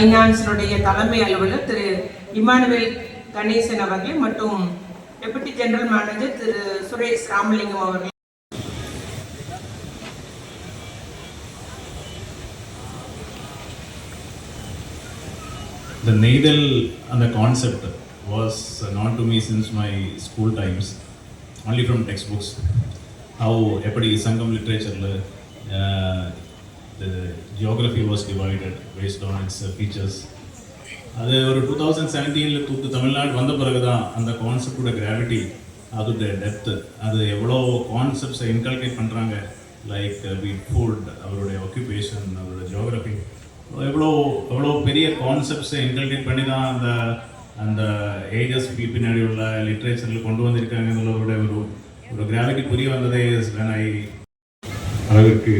ஃபைனான்ஸினுடைய தலைமை அலுவலர் திரு இமானுவேல் கணேசன் அவர்கள் மற்றும் டெபுட்டி ஜெனரல் மேனேஜர் திரு சுரேஷ் ராமலிங்கம் அவர்கள் The நெய்தல் and the concept was known to me since my school times, only from textbooks. How எப்படி சங்கம் லிட்ரேச்சரில் the geography was divided based on its uh, features. அது ஒரு டூ தௌசண்ட் செவன்டீனில் தூக்கு தமிழ்நாடு வந்த பிறகு தான் அந்த கான்செப்டோட கிராவிட்டி அதோட டெப்த்து அது எவ்வளோ கான்செப்ட்ஸை இன்கல்கேட் பண்ணுறாங்க லைக் பி ஃபுட் அவருடைய ஒக்குபேஷன் அவரோட ஜியோகிரஃபி எவ்வளோ எவ்வளோ பெரிய கான்செப்ட்ஸை இன்கல்கேட் பண்ணி தான் அந்த அந்த ஏஜஸ் பின்னாடி உள்ள லிட்ரேச்சரில் கொண்டு வந்திருக்காங்கன்றதோட ஒரு ஒரு கிராவிட்டி புரிய வந்ததே when I அளவிற்கு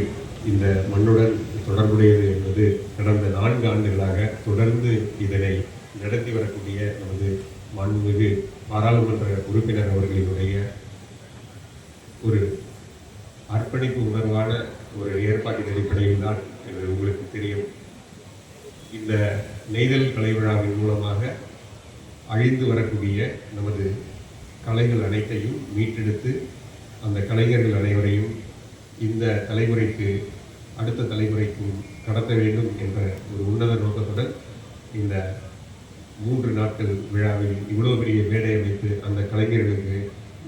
இந்த மண்ணுடன் தொடர்புடையது என்பது கடந்த நான்கு ஆண்டுகளாக தொடர்ந்து இதனை நடத்தி வரக்கூடிய நமது மாண்புமிகு பாராளுமன்ற உறுப்பினர் அவர்களினுடைய ஒரு அர்ப்பணிப்பு உணர்வான ஒரு ஏற்பாட்டின் அடிப்படையில் தான் என்று உங்களுக்கு தெரியும். இந்த நெய்தல் கலை விழாவின் மூலமாக அழிந்து வரக்கூடிய நமது கலைகள் அனைத்தையும் மீட்டெடுத்து அந்த கலைஞர்கள் அனைவரையும் இந்த தலைமுறைக்கு அடுத்த தலைமுறைக்கும் கடத்த வேண்டும் என்ற ஒரு உன்னத நோக்கத்துடன் இந்த மூன்று நாட்கள் விழாவில் இவ்வளோ பெரிய மேடை அமைத்து அந்த கலைஞர்களுக்கு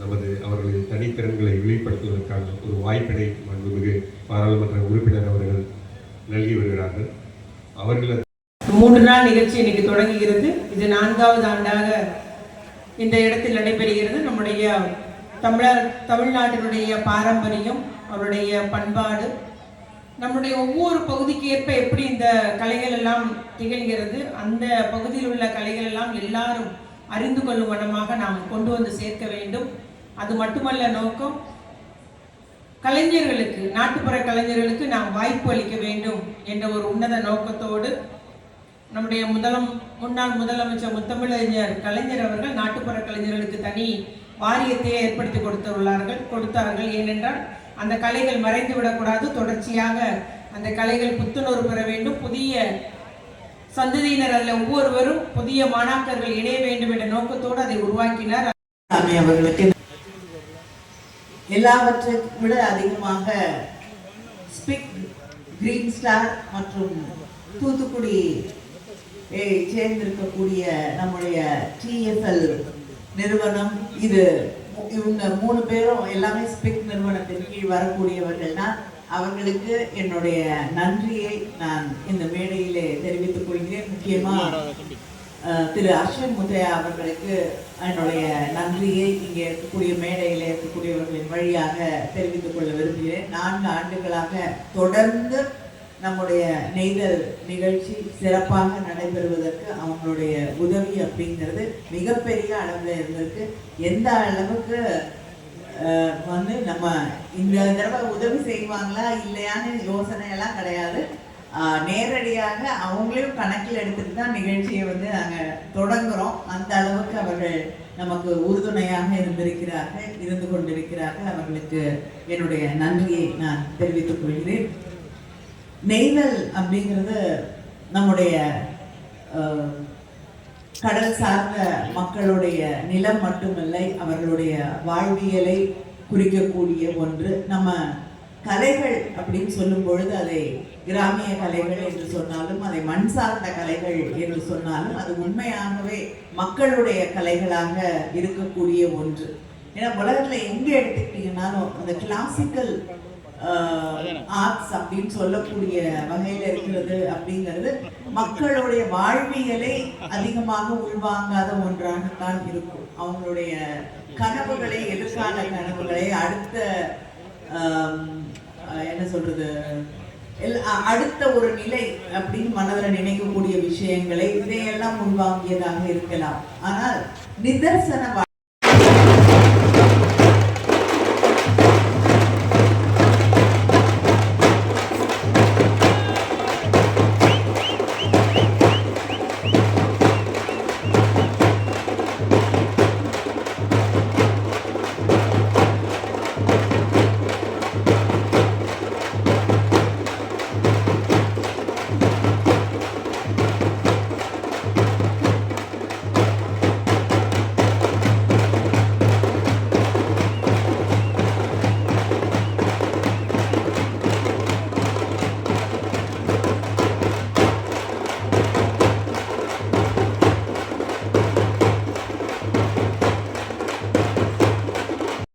நமது அவர்களின் தனித்திறன்களை வெளிப்படுத்துவதற்கான ஒரு வாய்ப்பினை மாண்புமிகு பாராளுமன்ற உறுப்பினர் அவர்கள் நல்கி வருகிறார்கள். அவர்கள் மூன்று நாள் நிகழ்ச்சி இன்னைக்கு தொடங்குகிறது. இது நான்காவது ஆண்டாக இந்த இடத்தில் நடைபெறுகிறது. நம்முடைய தமிழர் தமிழ்நாட்டினுடைய பாரம்பரியம் அவருடைய பண்பாடு. நம்முடைய ஒவ்வொரு பகுதிக்கு ஏற்ப எப்படி இந்த கலைகள் எல்லாம் திகழ்கிறது அந்த பகுதியில் உள்ள கலைகள் எல்லாம் எல்லாரும் அறிந்து கொள்ளும் வண்ணமாக நாம் கொண்டு வந்து சேர்க்க வேண்டும். அது மட்டுமல்ல நோக்கம் கலைஞர்களுக்கு நாட்டுப்புற கலைஞர்களுக்கு நாம் வாய்ப்பு அளிக்க வேண்டும் என்ற ஒரு உன்னத நோக்கத்தோடு நம்முடைய முதலம் முன்னாள் முதலமைச்சர் முத்தமிழறிஞர் கலைஞர் அவர்கள் நாட்டுப்புற கலைஞர்களுக்கு தனி வாரியத்தை ஏற்படுத்தி கொடுத்துள்ளார்கள் கொடுத்தார்கள். ஏனென்றால் அந்த கலைகள் மறைந்து விடக்கூடாது. தொடர்ச்சியாக அந்த கலைகள் புத்துணர்வு பெற வேண்டும். புதிய சந்ததியினர் அல்ல ஒவ்வொருவரும் புதிய மாணாக்கர்கள் இணைய வேண்டும் என்ற நோக்கத்தோடு அதை உருவாக்கினார். அவர்களுக்கு. எல்லாவற்றையும் விட அதிகமாக ஸ்பிக் கிரீன் ஸ்டார் மற்றும் தூத்துக்குடி ஏ- சேர்ந்திருக்கக்கூடிய நம்முடைய டிஎஃப்எல் நிறுவனம். இது இவங்க மூணு பேரும் எல்லாமே ஸ்பிக் நிறுவனத்தின் கீழ் வரக்கூடியவர்கள் தான். அவர்களுக்கு என்னுடைய நன்றியை நான் இந்த மேடையிலே தெரிவித்துக் கொள்கிறேன். முக்கியமாக திரு அஸ்வின் முத்தையா அவர்களுக்கு என்னுடைய நன்றியை இங்கே இருக்கக்கூடிய மேடையில் இருக்கக்கூடியவர்களின் வழியாக தெரிவித்துக் கொள்ள விரும்புகிறேன். நான்கு ஆண்டுகளாக தொடர்ந்து நம்முடைய நெய்தல் நிகழ்ச்சி சிறப்பாக நடைபெறுவதற்கு அவங்களுடைய உதவி அப்படிங்கிறது மிகப்பெரிய அளவில் இருந்திருக்கு. எந்த அளவுக்கு வந்து நம்ம இந்த தடவை உதவி செய்வாங்களா இல்லையான்னு யோசனையெல்லாம் கிடையாது. நேரடியாக அவங்களையும் கணக்கில் எடுத்துட்டு தான் நிகழ்ச்சியை வந்து நாங்கள் தொடங்குறோம். அந்த அளவுக்கு அவர்கள் நமக்கு உறுதுணையாக இருந்திருக்கிறார்கள் இருந்து கொண்டிருக்கிறார்கள். அவர்களுக்கு என்னுடைய நன்றியை நான் தெரிவித்துக் கொள்கிறேன். நெய்தல் அப்படிங்கிறது நம்முடைய கடல் சார்ந்த மக்களுடைய நிலம் மட்டுமில்லை அவர்களுடைய வாழ்வியலை குறிக்கக்கூடிய ஒன்று. நம்ம கலைகள் அப்படின்னு சொல்லும் பொழுது அதை கிராமிய கலைகள் என்று சொன்னாலும் அதை மண் சார்ந்த கலைகள் என்று சொன்னாலும் அது உண்மையாகவே மக்களுடைய கலைகளாக இருக்கக்கூடிய ஒன்று. ஏன்னா உலகத்தில் எங்கே எடுத்துக்கிட்டீங்கன்னாலும் அந்த கிளாசிக்கல் ஆர்ட்ஸ் அப்படின்னு சொல்லக்கூடிய வகையில இருக்கிறது அப்படிங்கிறது மக்களுடைய வாழ்வியலை அதிகமாக உள்வாங்காத ஒன்றாகத்தான் இருக்கும். அவங்களுடைய கனவுகளை எதிர்கால கனவுகளை அடுத்த என்ன சொல்றது? அடுத்த ஒரு நிலை அப்படின்னு மனதில் நினைக்கக்கூடிய விஷயங்களை இதையெல்லாம் உள்வாங்கியதாக இருக்கலாம். ஆனால் நிதர்சன